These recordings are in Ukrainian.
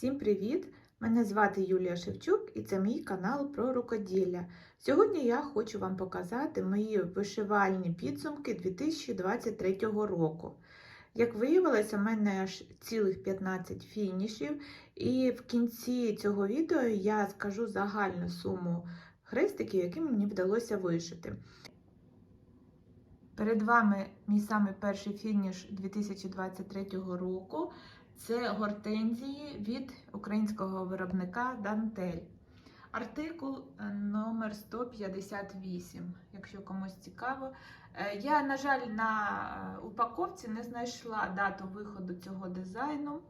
Всім привіт! Мене звати Юлія Шевчук і це мій канал про рукоділля. Сьогодні я хочу вам показати мої вишивальні підсумки 2023 року. Як виявилося, у мене аж цілих 15 фінішів, і в кінці цього відео я скажу загальну суму хрестиків, які мені вдалося вишити. Перед вами мій самий перший фініш 2023 року. Це гортензії від українського виробника Дантель. Артикул е, номер 158, якщо комусь цікаво. Е, Я, на жаль, на е, упаковці не знайшла дату виходу цього дизайну,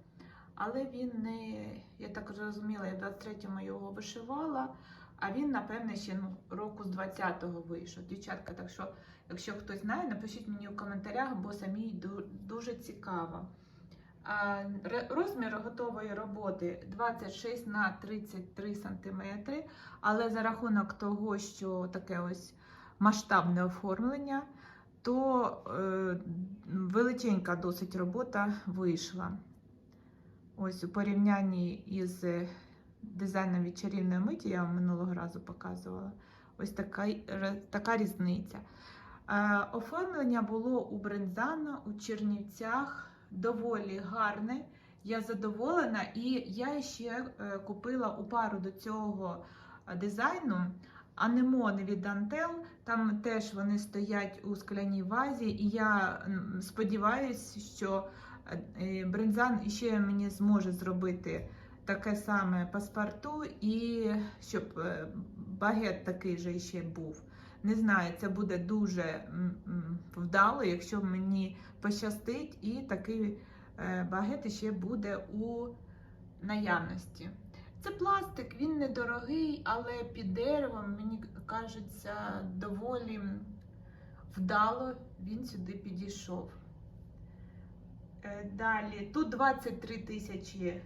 але він не, я так зрозуміла, я в 23-му його вишивала, а він, напевне, ще ну, року з 20-го вийшов. Дівчатка, так що, якщо хтось знає, напишіть мені в коментарях, бо самій дуже цікаво. Розмір готової роботи 26 на 33 см, але за рахунок того, що таке ось масштабне оформлення, то е, величенька досить робота вийшла. Ось у порівнянні із е, дизайном від чарівної миті, я вам минулого разу показувала. Ось така, така різниця. Е, Оформлення було у Брензано у Чернівцях доволі гарне. Я задоволена, і я ще е, купила у пару до цього е, дизайну анемони від Дантел. Там теж вони стоять у скляній вазі, і я сподіваюся, що е, Брензан ще мені зможе зробити таке саме паспорту, і щоб багет такий же ще був. Не знаю, це буде дуже вдало, якщо мені пощастить, і такий е, багет ще буде у наявності. Це пластик, він недорогий, але під деревом, мені кажеться, доволі вдало він сюди підійшов. Е, Далі, тут 23 тисячі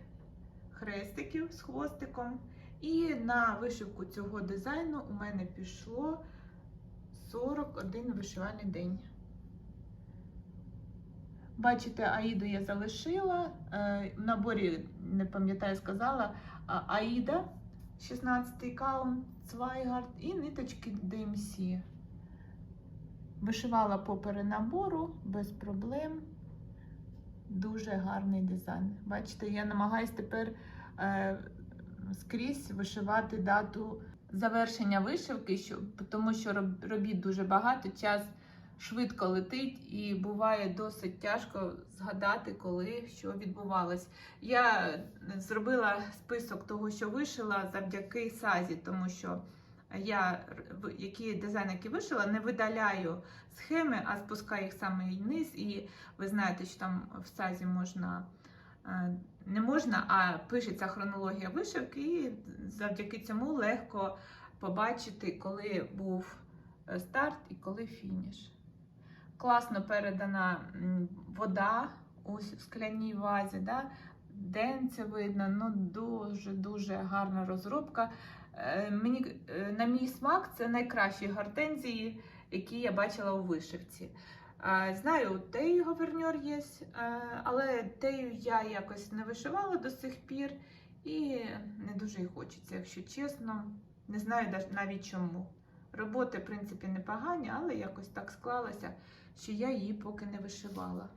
хрестиків з хвостиком. І на вишивку цього дизайну у мене пішло 41 вишивальний день. Бачите, Аїду я залишила. Е, В наборі, не пам'ятаю, сказала, Аїда 16-й каунт, Цвайгард і ниточки DMC. Вишивала по перенабору без проблем. Дуже гарний дизайн. Бачите, я намагаюсь тепер е, скрізь вишивати дату завершення вишивки, що, тому що робіт дуже багато, час швидко летить і буває досить тяжко згадати, коли що відбувалось. Я зробила список того, що вишила завдяки сазі, тому що я які дизайни, які вишила, не видаляю схеми, а спускаю їх саме низ. І ви знаєте, що там в сазі можна. е, Не можна, а пишеться хронологія вишивки, і завдяки цьому легко побачити, коли був е, старт і коли фініш. Класно передана вода у скляній вазі, да? денце видно, ну дуже-дуже гарна розробка. Е, Мені, е, на мій смак, це найкращі гортензії, які я бачила у вишивці. Знаю, теї говерньор є, е, але тею я якось не вишивала до сих пір і не дуже й хочеться, якщо чесно. Не знаю навіть чому. Роботи, в принципі, непогані, але якось так склалося, що я її поки не вишивала.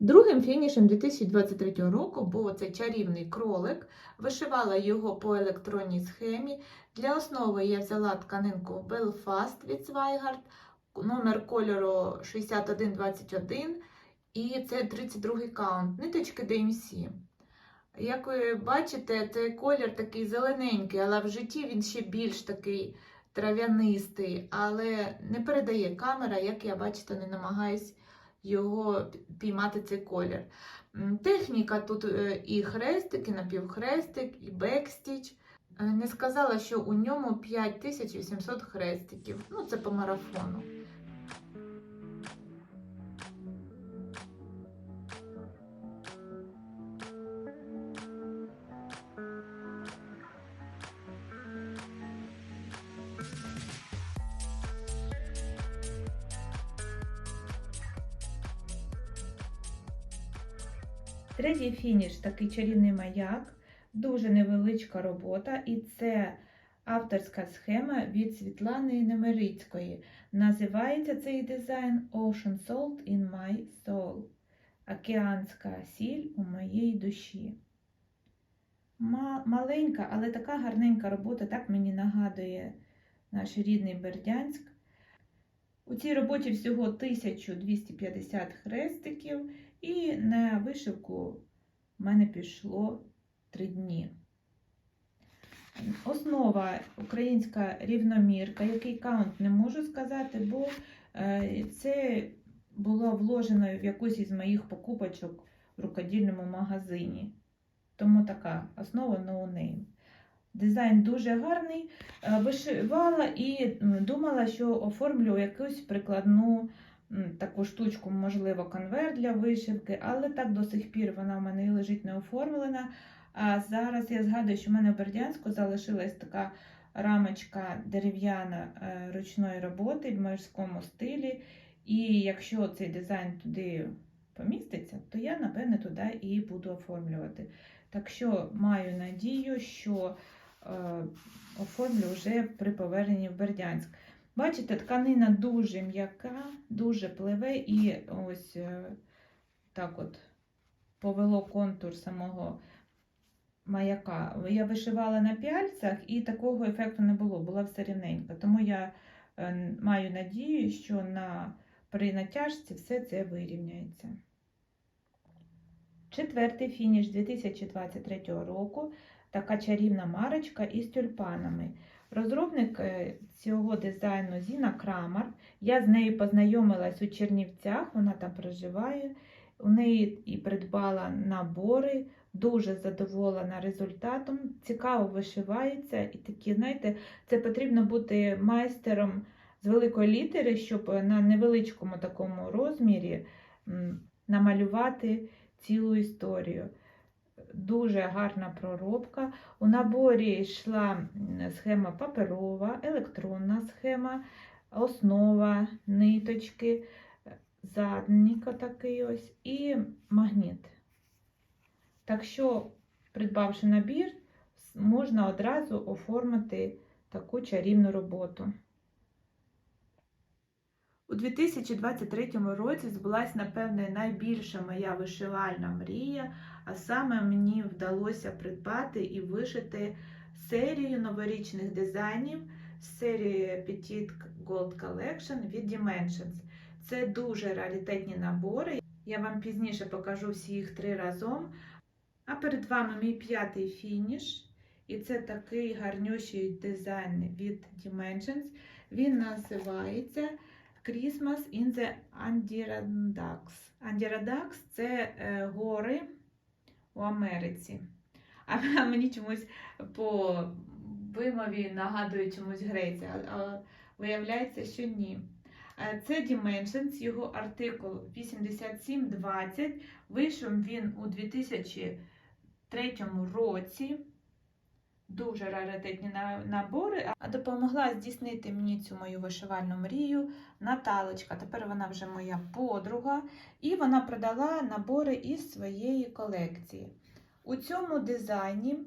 Другим фінішем 2023 року був оцей чарівний кролик. Вишивала його по електронній схемі. Для основи я взяла тканинку Belfast від Zweigart, номер кольору 6121 і це 32 каунт, ниточки DMC. Як ви бачите, цей колір такий зелененький, але в житті він ще більш такий трав'янистий, але не передає камера, як я бачите, не намагаюсь його піймати цей колір. Техніка тут е, і хрестик, і напівхрестик, і бекстіч. Е, Не сказала, що у ньому 5800 хрестиків. Ну, це по марафону. Фініш такий чарівний маяк, дуже невеличка робота, і це авторська схема від Світлани Немирицької. Називається цей дизайн Ocean Salt in My Soul. Океанська сіль у моїй душі. Маленька, але така гарненька робота, так мені нагадує наш рідний Бердянськ. У цій роботі всього 1250 хрестиків, і на вишивку в мене пішло 3 дні. Основа українська рівномірка, який каунт не можу сказати, бо е, це було вложено в якусь із моїх покупочок в рукодільному магазині. Тому така основа no name. Дизайн дуже гарний. Е, Вишивала і думала, що оформлю якусь прикладну таку штучку, можливо, конверт для вишивки, але так до сих пір вона в мене і лежить не оформлена. А зараз я згадую, що в мене в Бердянську залишилась така рамочка дерев'яна е, ручної роботи в морському стилі. І якщо цей дизайн туди поміститься, то я, напевне, туди і буду оформлювати. Так що маю надію, що е, оформлю вже при поверненні в Бердянськ. Бачите, тканина дуже м'яка, дуже пливе, і ось е, так от повело контур самого маяка. Я вишивала на пяльцях, і такого ефекту не було, була все рівненько. Тому я е, маю надію, що на, при натяжці все це вирівняється. Четвертий фініш 2023 року. Така чарівна марочка із тюльпанами. Розробник е, цього дизайну Зіна Крамар. Я з нею познайомилась у Чернівцях, вона там проживає. У неї і придбала набори, дуже задоволена результатом. Цікаво вишивається. І такі, знаєте, це потрібно бути майстером з великої літери, щоб на невеличкому такому розмірі намалювати цілу історію. Дуже гарна проробка. У наборі йшла схема паперова, електронна схема, основа, ниточки, задник такий ось і магніт. Так що, придбавши набір, можна одразу оформити таку чарівну роботу. У 2023 році збулась, напевне, найбільша моя вишивальна мрія, а саме мені вдалося придбати і вишити серію новорічних дизайнів з серії Petit Gold Collection від Dimensions. Це дуже раритетні набори. Я вам пізніше покажу всі їх три разом. А перед вами мій п'ятий фініш. І це такий гарнющий дизайн від Dimensions. Він називається Christmas in the Adirondacks. Adirondacks – це е, гори у Америці. А мені чомусь по вимові нагадує чомусь Греція, а, виявляється, що ні. Е, Це Dimensions, його артикул 8720. Вийшов він у 2003 році. Дуже раритетні набори. А допомогла здійснити мені цю мою вишивальну мрію Наталочка. Тепер вона вже моя подруга, і вона продала набори із своєї колекції. У цьому дизайні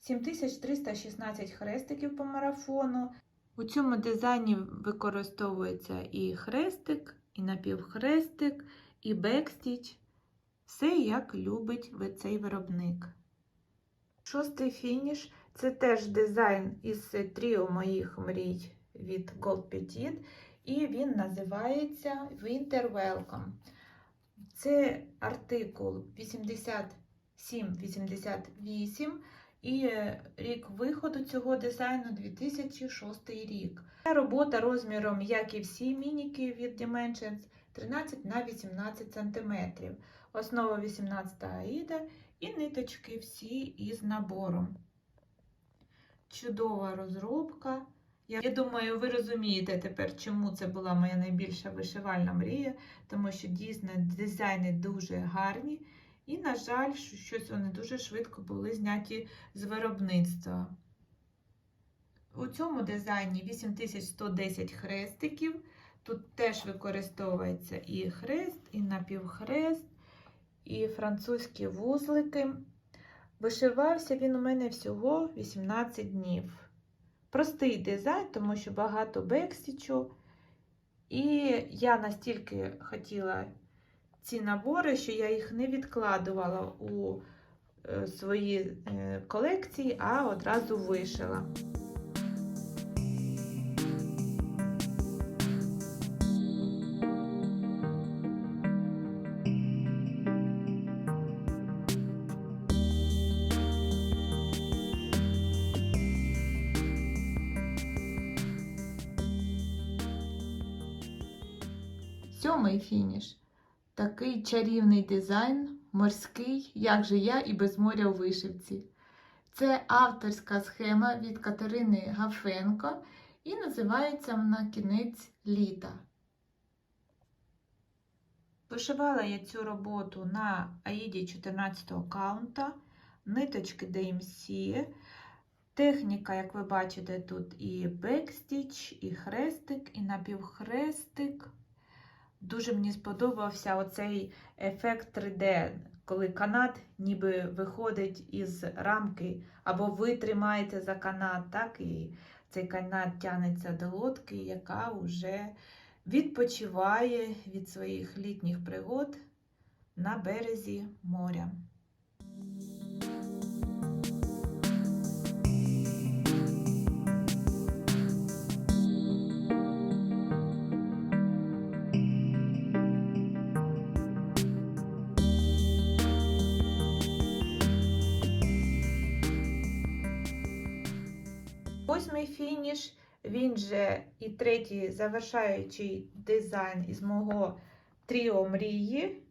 7316 хрестиків по марафону. У цьому дизайні використовується і хрестик, і напівхрестик, і бекстіч. Все як любить цей виробник. Шостий фініш це теж дизайн із тріо моїх мрій від Gold Petit, і він називається Winter Welcome. Це артикул 87-88 і е, рік виходу цього дизайну 2006 рік. Ця робота розміром, як і всі мініки від Dimensions, 13 на 18 см. Основа 18 аїда і ниточки всі із набором. Чудова розробка. Я, думаю, ви розумієте тепер, чому це була моя найбільша вишивальна мрія, тому що дійсно дизайни дуже гарні. І, на жаль, що- щось вони дуже швидко були зняті з виробництва. У цьому дизайні 8110 хрестиків. Тут теж використовується і хрест, і напівхрест, і французькі вузлики. Вишивався він у мене всього 18 днів. Простий дизайн, тому що багато бексічу. І я настільки хотіла ці набори, що я їх не відкладувала у е, свої е, колекції, а одразу вишила. Фініш. Такий чарівний дизайн, морський, як же я і без моря у вишивці. Це авторська схема від Катерини Гафенко і називається вона Кінець літа. Вишивала я цю роботу на Аїді 14 каунта, ниточки DMC. Техніка, як ви бачите, тут і бекстіч, і хрестик, і напівхрестик. Дуже мені сподобався оцей ефект 3D, коли канат ніби виходить із рамки, або ви тримаєте за канат, так, і цей канат тягнеться до лодки, яка вже відпочиває від своїх літніх пригод на березі моря. Фініш, він же і третій завершаючий дизайн із мого тріо мрії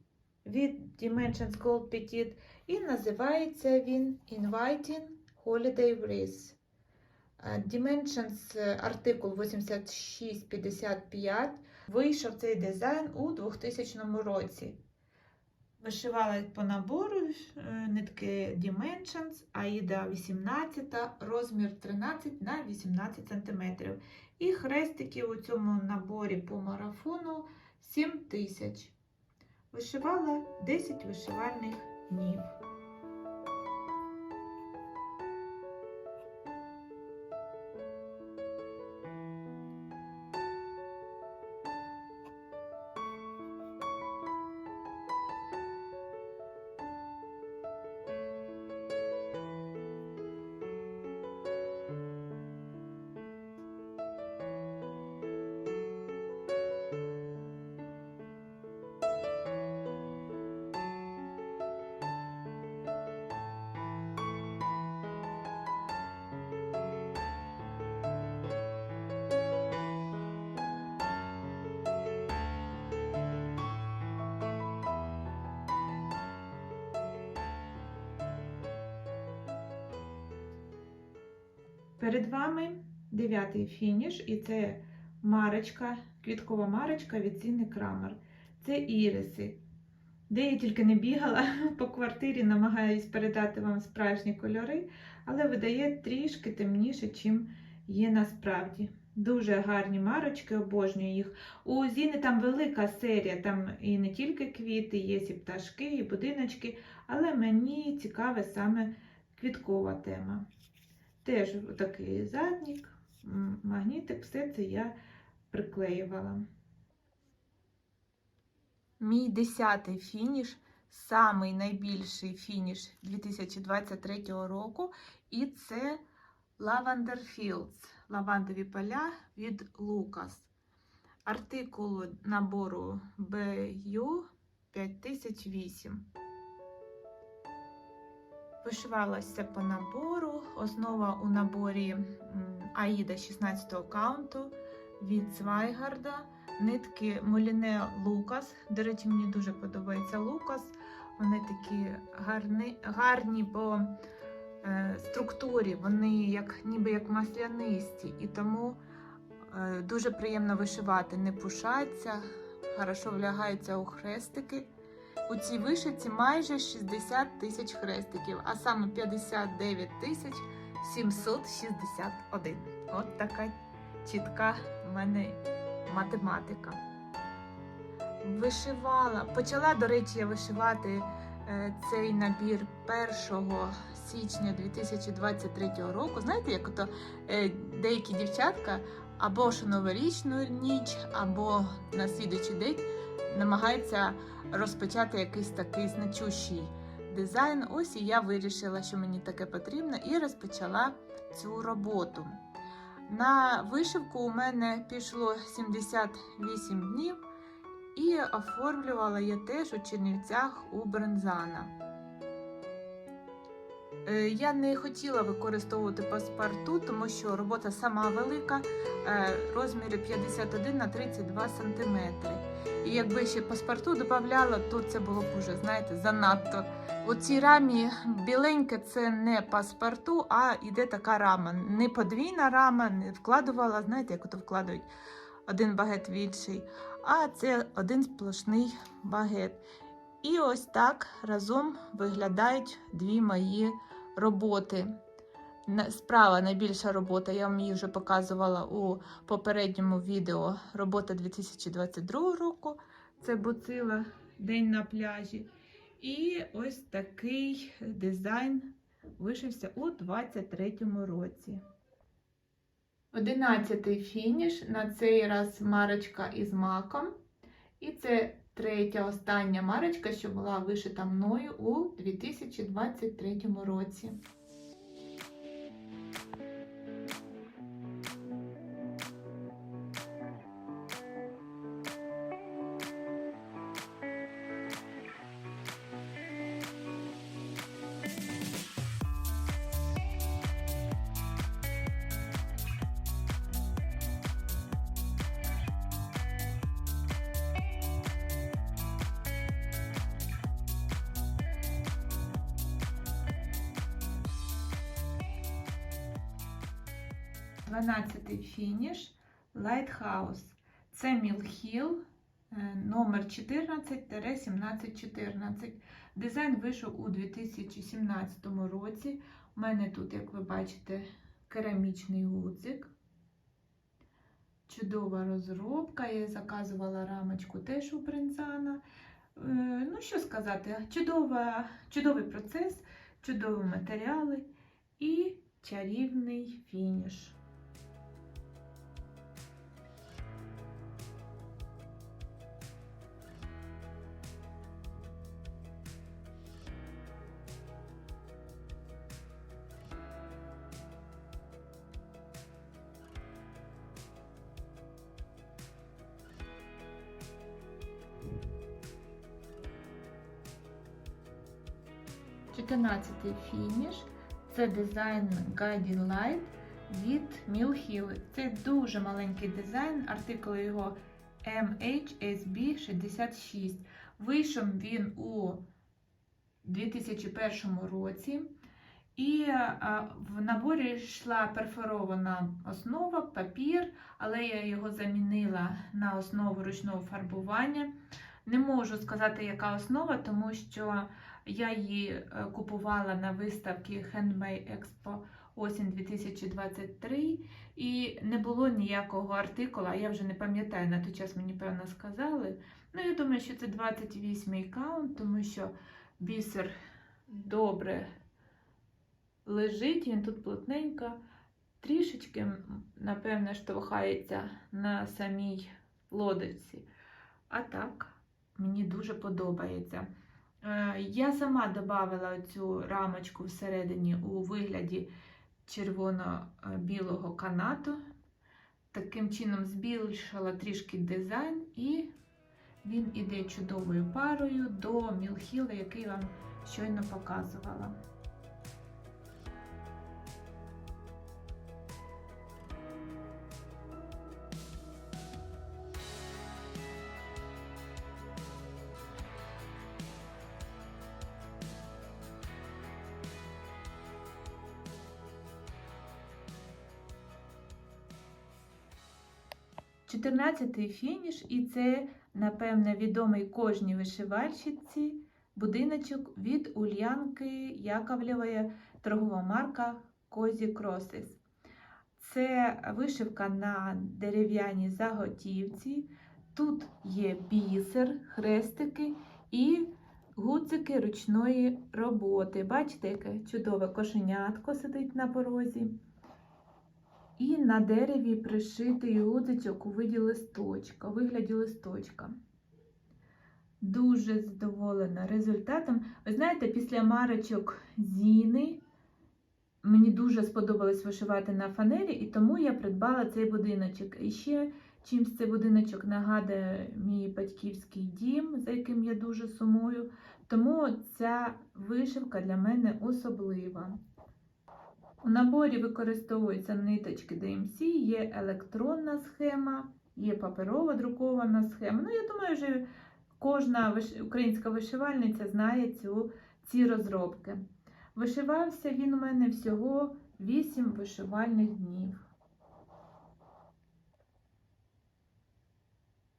від Dimensions Gold Petit. І називається він Inviting Holiday Breeze. Е, Dimensions е, артикул 8655. Вийшов цей дизайн у 2000 році. Вишивала по набору е, нитки Dimensions, Аїда 18, розмір 13 на 18 см. І хрестики у цьому наборі по марафону 7000. Вишивала 10 вишивальних днів. Перед вами дев'ятий фініш, і це марочка, квіткова марочка від Зіни Крамер. Це іриси. Де я тільки не бігала по квартирі, намагаюсь передати вам справжні кольори, але видає трішки темніше, чим є насправді. Дуже гарні марочки, обожнюю їх. У Зіни там велика серія, там і не тільки квіти, є і пташки, і будиночки, але мені цікава саме квіткова тема. Теж такий заднік, магнітик, все це я приклеювала. Мій десятий фініш, самий найбільший фініш 2023 року, і це Lavender Fields, лавандові поля від Lucas. Артикул набору BU 5008. Вишивалася по набору. Основа у наборі Аїда 16 каунту від Свайгарда. Нитки Моліне Лукас. До речі, мені дуже подобається Лукас. Вони такі гарні, гарні по е, структурі, вони як, ніби як маслянисті, і тому е, дуже приємно вишивати. Не пушаться, хорошо влягаються у хрестики. У цій вишивці майже 60 тисяч хрестиків, а саме 59 тисяч 761. От така чітка в мене математика. Вишивала. Почала, до речі, я вишивати е, цей набір 1 січня 2023 року. Знаєте, як ото е, деякі дівчатка або ж новорічну ніч, або на слідуючий день намагаються розпочати якийсь такий значущий дизайн. Ось і я вирішила, що мені таке потрібно, і розпочала цю роботу. На вишивку у мене пішло 78 днів, і оформлювала я теж у Чернівцях у Брензана. Е, Я не хотіла використовувати паспорту, тому що робота сама велика, е, розміри 51 на 32 см. І якби ще паспорту додавала, то це було б уже, знаєте, занадто. У цій рамі біленьке це не паспорту, а йде така рама. Не подвійна рама, не вкладувала, знаєте, як ото вкладають один багет в інший, а це один сплошний багет. І ось так разом виглядають дві мої роботи. Справа найбільша робота, я вам її вже показувала у попередньому відео. Робота 2022 року. Це буцила День на пляжі. І ось такий дизайн вишився у 23-му році. Одинадцятий фініш. На цей раз марочка із маком. І це третя остання марочка, що була вишита мною у 2023 році. Дванадцятий фініш Lighthouse. Це Мілхіл номер 14-1714. Дизайн вийшов у 2017 році. У мене тут, як ви бачите, керамічний гудзик. Чудова розробка. Я заказувала рамочку теж у Брензана. Е, Ну, що сказати, чудова, чудовий процес, чудові матеріали і чарівний фініш. Чотирнадцятий фініш. Це дизайн Guiding Light від Mill Це дуже маленький дизайн, артикул його MHSB66. Вийшов він у 2001 році. І в наборі йшла перфорована основа, папір, але я його замінила на основу ручного фарбування. Не можу сказати, яка основа, тому що я її е, купувала на виставці Handmade Expo осінь 2023 і не було ніякого артикула. Я вже не пам'ятаю, на той час мені певно сказали. Ну, я думаю, що це 28-й каунт, тому що бісер добре лежить, він тут плотненько, трішечки, напевне, штовхається на самій лодочці. А так, мені дуже подобається. Е, Я сама додавала цю рамочку всередині у вигляді червоно-білого канату. Таким чином збільшила трішки дизайн, і він іде чудовою парою до Мілхіла, який вам щойно показувала. Чотирнадцятий фініш, і це, напевне, відомий кожній вишивальщиці будиночок від Ульянки Яковлєвої, торгова марка Козі Кросес. Це вишивка на дерев'яній заготівці. Тут є бісер, хрестики і гудзики ручної роботи. Бачите, яке чудове кошенятко сидить на порозі. І на дереві пришитий гудзичок у виді листочка, вигляді листочка. Дуже задоволена результатом. Ви знаєте, після марочок Зіни мені дуже сподобалось вишивати на фанері, і тому я придбала цей будиночок. І ще чимсь цей будиночок нагадує мій батьківський дім, за яким я дуже сумую. Тому ця вишивка для мене особлива. У наборі використовуються ниточки DMC, є електронна схема, є паперова друкована схема. Ну, я думаю, вже кожна українська вишивальниця знає цю, ці розробки. Вишивався він у мене всього 8 вишивальних днів.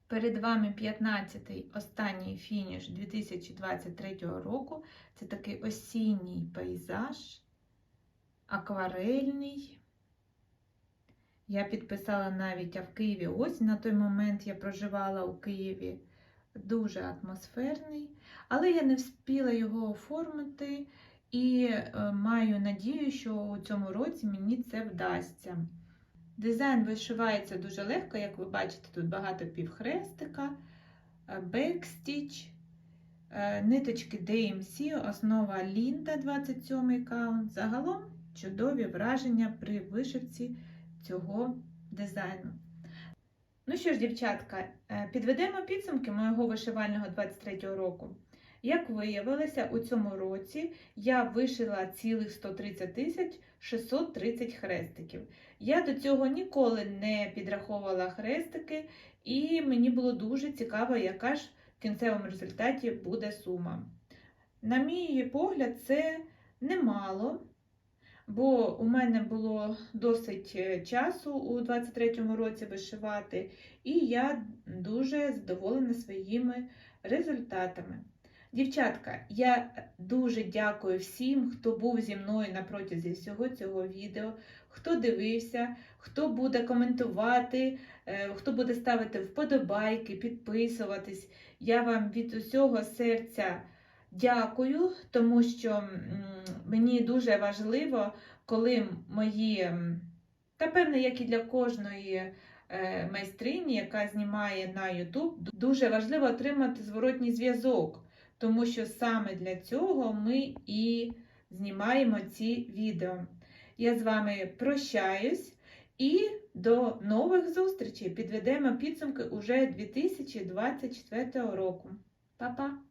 Перед вами 15-й останній фініш 2023 року. Це такий осінній пейзаж, акварельний. Я підписала навіть а в Києві. Ось на той момент я проживала у Києві дуже атмосферний, але я не встигла його оформити і е, маю надію, що у цьому році мені це вдасться. Дизайн вишивається дуже легко, як ви бачите, тут багато півхрестика, е, бекстіч, е, ниточки DMC, основа Лінда 27 каунт. Загалом чудові враження при вишивці цього дизайну. Ну що ж, дівчатка, е, підведемо підсумки моєго вишивального 23-го року. Як виявилося, у цьому році я вишила цілих 130 тисяч 630 хрестиків. Я до цього ніколи не підраховувала хрестики, і мені було дуже цікаво, яка ж в кінцевому результаті буде сума. На мій погляд, це немало, бо у мене було досить е, часу у 23-му році вишивати, і я дуже задоволена своїми результатами. Дівчатка, я дуже дякую всім, хто був зі мною на протязі всього цього відео, хто дивився, хто буде коментувати, е, хто буде ставити вподобайки, підписуватись. Я вам від усього серця дякую, тому що мені дуже важливо, коли мої, та певне, як і для кожної е, майстрині, яка знімає на YouTube, дуже важливо отримати зворотній зв'язок тому що саме для цього ми і знімаємо ці відео. Я з вами прощаюсь і до нових зустрічей. Підведемо підсумки уже 2024 року. Па-па!